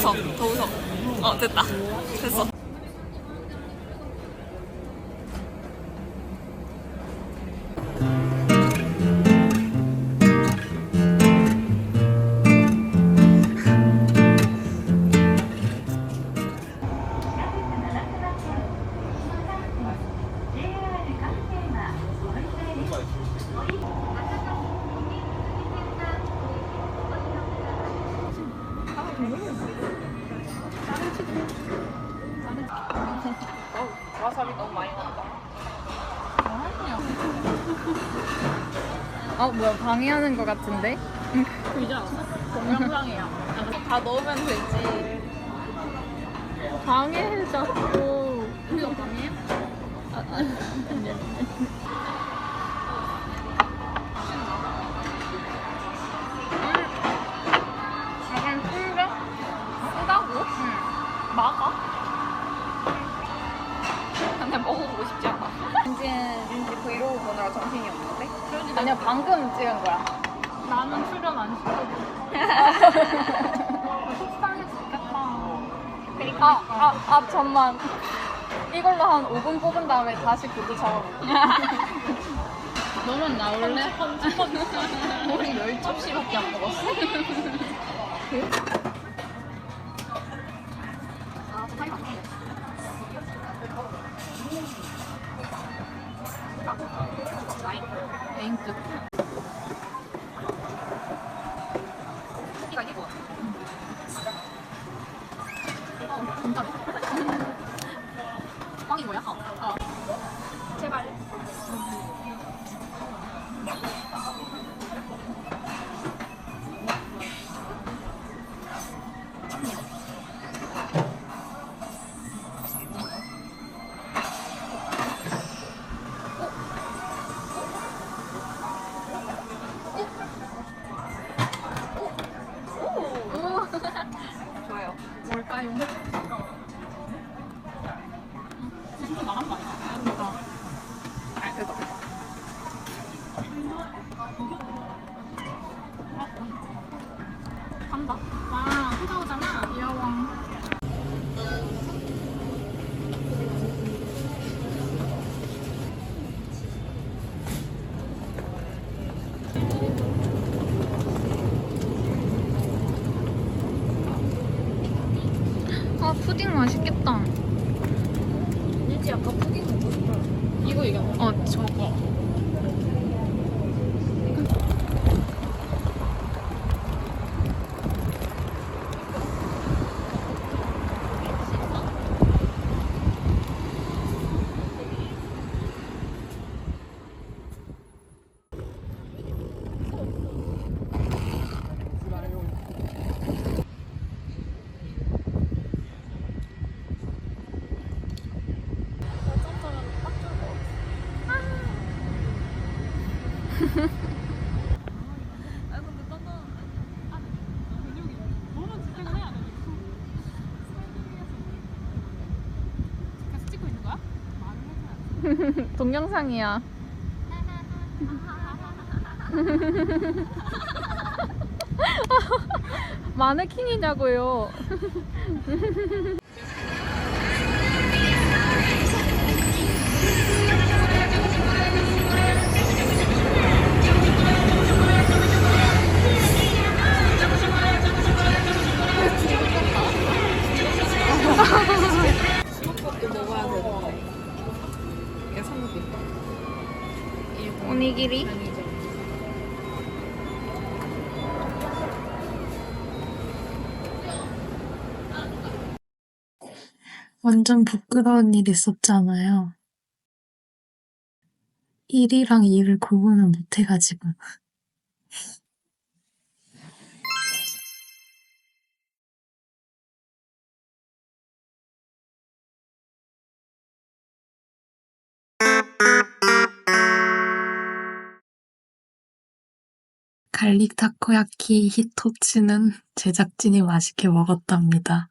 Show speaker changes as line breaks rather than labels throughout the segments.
웃어. 더 웃어. 어, 됐다. 됐어.
어 뭐야 방해하는 것 같은데?
그죠? 동영상이야. 다 넣으면 되지.
방해해 자꾸.
이거 방이에요?
약 아니야 방금 찍은 거야.
나는 출연 안 시켜줘. 속상해 죽겠다.
아, 아, 아, 잠만. 이걸로 한 5분 뽑은 다음에 다시 구두 잡아볼게.
너는 나올래? 우리 열 접시밖에 안 먹었어. atento 뭘까요?
맛있겠다.
일지 아까 푸딩 먹고 싶어. 이거 이거.
어 저거.
아 근데 떠나. 아, 근육이 너무 집중을 해야 돼. 계속 찍고 있는 거야? 말을 해줘야
동영상이야. 마네킹이냐고요.
완전 부끄러운 일 있었잖아요. 1이랑 2를 구분을 못해가지고. 갈릭 타코야키 히토츠는 제작진이 맛있게 먹었답니다.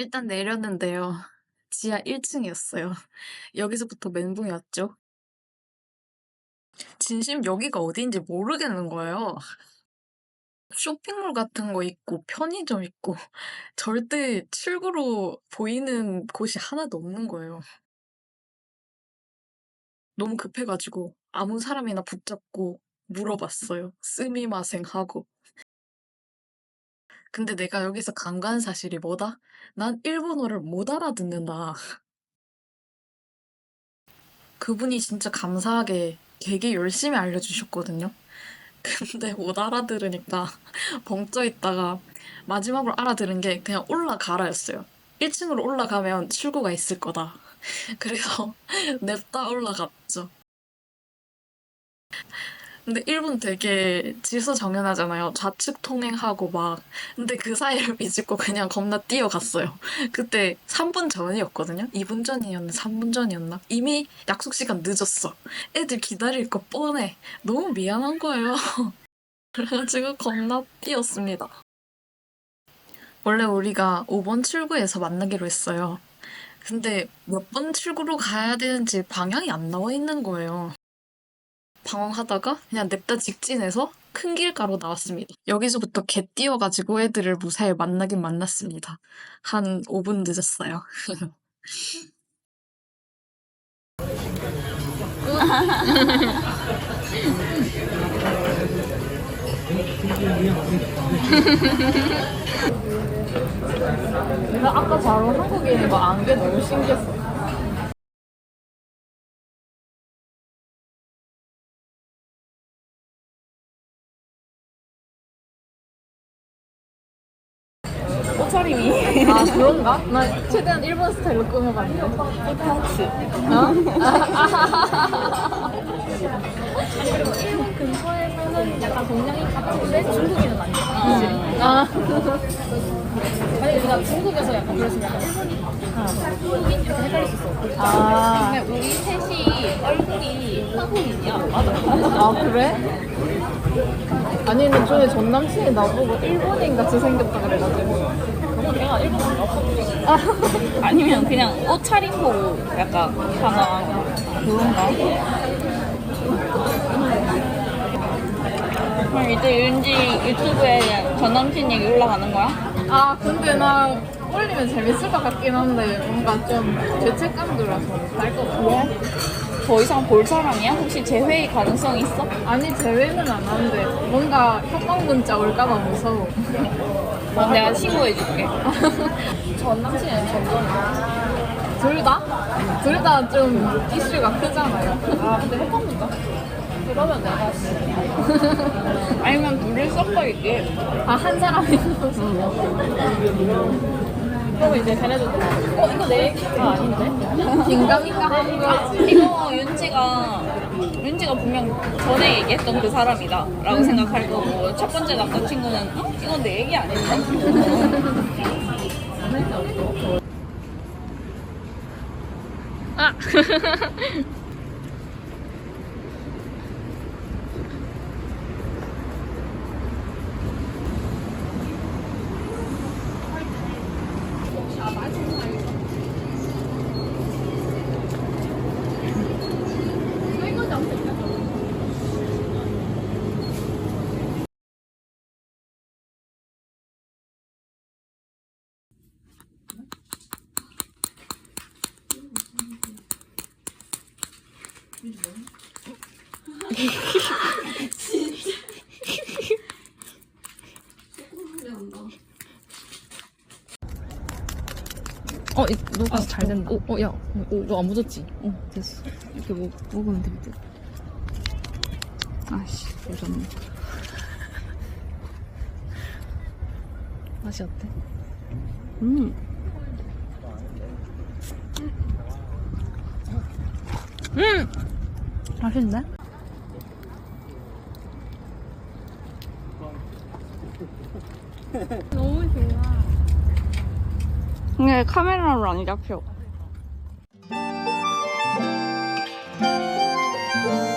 일단 내렸는데요. 지하 1층이었어요. 여기서부터 멘붕이 왔죠. 진심 여기가 어디인지 모르겠는 거예요. 쇼핑몰 같은 거 있고 편의점 있고 절대 출구로 보이는 곳이 하나도 없는 거예요. 너무 급해가지고 아무 사람이나 붙잡고 물어봤어요. 스미마생 하고. 근데 내가 여기서 간과한 사실이 뭐다? 난 일본어를 못 알아듣는다. 그분이 진짜 감사하게 되게 열심히 알려주셨거든요. 근데 못 알아들으니까 벙쪄 있다가 마지막으로 알아들은 게 그냥 올라가라였어요. 1층으로 올라가면 출구가 있을 거다. 그래서 냅다 올라갔죠. 근데 일본 되게 지수정연하잖아요. 좌측 통행하고 막. 근데 그 사이를 비집고 그냥 겁나 뛰어갔어요. 그때 3분 전이었거든요. 2분 전이었나 3분 전이었나? 이미 약속 시간 늦었어. 애들 기다릴 거 뻔해. 너무 미안한 거예요. 그래가지고 겁나 뛰었습니다. 원래 우리가 5번 출구에서 만나기로 했어요. 근데 몇 번 출구로 가야 되는지 방향이 안 나와 있는 거예요. 방황하다가 그냥 냅다 직진해서 큰 길가로 나왔습니다. 여기서부터 개 뛰어가지고 애들을 무사히 만나긴 만났습니다. 한 5분 늦었어요.
내가 아까 바로 한국인인 거안게 너무 신기했어. 옷차림이. 아, 그런가? 나 최대한 일본 스타일로 꾸며봤는데. 포타츠. 어? 그리고 일본 근처에 사는 약간 동양인 같은데 중국인은 아니야. 아. 만약에 우리가 중국에서 약간 그랬으면 약간 일본인, 한국인 이렇게 헷갈릴 수 있어. 아. 근데 우리 셋이 얼굴이 한국인이야. 맞아. 아, 그래? 아니, 근데 전에 전 남친이 나보고 일본인 같이 생겼다 그래가지고. 그건 내가 일본인 없어.
아니면 그냥 옷 차림 보고 약간 하나 그런가? 그럼 이제 윤지 유튜브에 전 남친 얘기 올라가는 거야?
아, 근데 나 올리면 재밌을 것 같긴 한데 뭔가 좀 죄책감 들어서 날것 같아.
더 이상 볼 사람이야? 혹시 재회의 가능성이 있어?
아니, 제외는 안 하는데 뭔가 협박 문자 올까봐 무서워.
그럼 내가 신고해줄게.
전 남친은 전전 둘 다? 둘 다 좀 이슈가 크잖아요. 아, 근데 협박 문자? 그러면 내가
아니면 둘을 섞어있게.
아, 한 사람이 그러면 이제 걔네들 어, 이거 내 얘기가 아닌데? 긴가민가 거지.
이거 윤지가 윤지가 분명 전에 얘기했던 그 사람이다 라고 생각할 거고 첫 번째 남자친구는 어? 이건 내 얘기 아닌데?
어, 이, 녹아 잘 된다. 어, 어, 야, 어, 너안 묻었지? 어, 됐어. 이렇게 먹, 먹으면 될 듯. 아씨, 오졌네. 맛이 어때? 음. 음! 맛있네? 너무 좋아.
근데 카메라로 안 잡혀. 아, 그러니까.